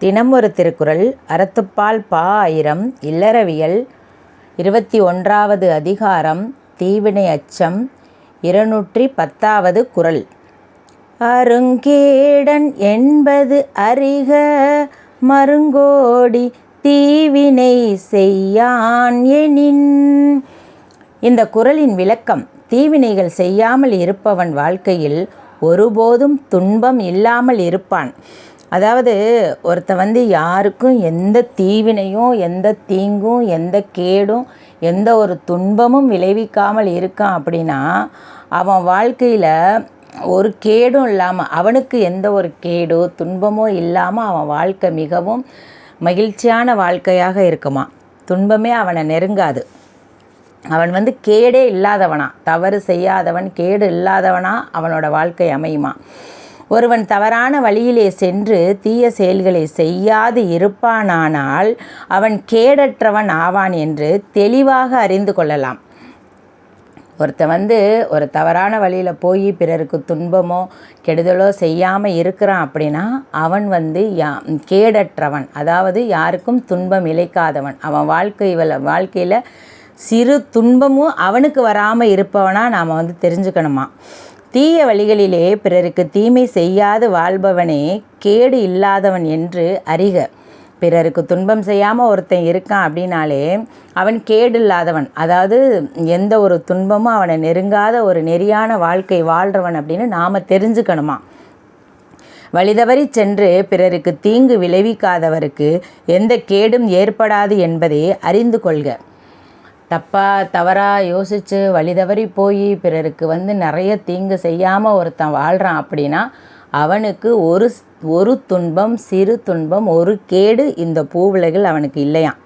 தினம் ஒரு திருக்குறள் அறத்துப்பால் பா ஆயிரம் இல்லறவியல் இருபத்தி ஒன்றாவது அதிகாரம் தீவினை அச்சம் இருநூற்றி பத்தாவது குறள். அருங்கேடன் என்பது அறிக மருங்கோடி தீவினை செய்யான் எனின். இந்த குறளின் விளக்கம் தீவினைகள் செய்யாமல் இருப்பவன் வாழ்க்கையில் ஒருபோதும் துன்பம் இல்லாமல் இருப்பான். அதாவது ஒருத்தன் வந்து யாருக்கும் எந்த தீவினையும் எந்த தீங்கும் எந்த கேடும் எந்த ஒரு துன்பமும் விளைவிக்காமல் இருக்கான் அப்படின்னா அவன் வாழ்க்கையில் ஒரு கேடும் இல்லாமல் அவனுக்கு எந்த ஒரு கேடோ துன்பமோ இல்லாமல் அவன் வாழ்க்கை மிகவும் மகிழ்ச்சியான வாழ்க்கையாக இருக்குமா? துன்பமே அவனை நெருங்காது. அவன் வந்து கேடே இல்லாதவனா தவறு செய்யாதவன் கேடு இல்லாதவனா அவனோட வாழ்க்கை அமையுமா? ஒருவன் தவறான வழியிலே சென்று தீய செயல்களை செய்யாது இருப்பானானால் அவன் கேடற்றவன் ஆவான் என்று தெளிவாக அறிந்து கொள்ளலாம். ஒருத்தன் வந்து ஒரு தவறான வழியில் போய் பிறருக்கு துன்பமோ கெடுதலோ செய்யாமல் இருக்கிறான் அப்படின்னா அவன் வந்து யா கேடற்றவன். அதாவது யாருக்கும் துன்பம் இழைக்காதவன். அவன் வாழ்க்கை வாழ்க்கையில் சிறு துன்பமும் அவனுக்கு வராமல் இருப்பவனாக நாம் வந்து தெரிஞ்சுக்கணுமா? தீய வழிகளிலே பிறருக்கு தீமை செய்யாது வாழ்பவனே கேடு இல்லாதவன் என்று அறிக. பிறருக்கு துன்பம் செய்யாமல் ஒருத்தன் இருக்கான் அப்படின்னாலே அவன் கேடு இல்லாதவன். அதாவது எந்த ஒரு துன்பமும் அவனை நெருங்காத ஒரு நெறியான வாழ்க்கை வாழ்கிறவன் அப்படின்னு நாம் தெரிஞ்சுக்கணுமா? வழிதவறி சென்று பிறருக்கு தீங்கு விளைவிக்காதவருக்கு எந்த கேடும் ஏற்படாது என்பதை அறிந்து கொள்க. தப்பாக தவறாக யோசித்து வழி தவறி போய் பிறருக்கு வந்து நிறைய தீங்கு செய்யாமல் ஒருத்தன் வாழ்கிறான் அப்படின்னா அவனுக்கு ஒரு ஒரு துன்பம் சிறு துன்பம் ஒரு கேடு இந்த பூவுலகில் அவனுக்கு இல்லையாம்.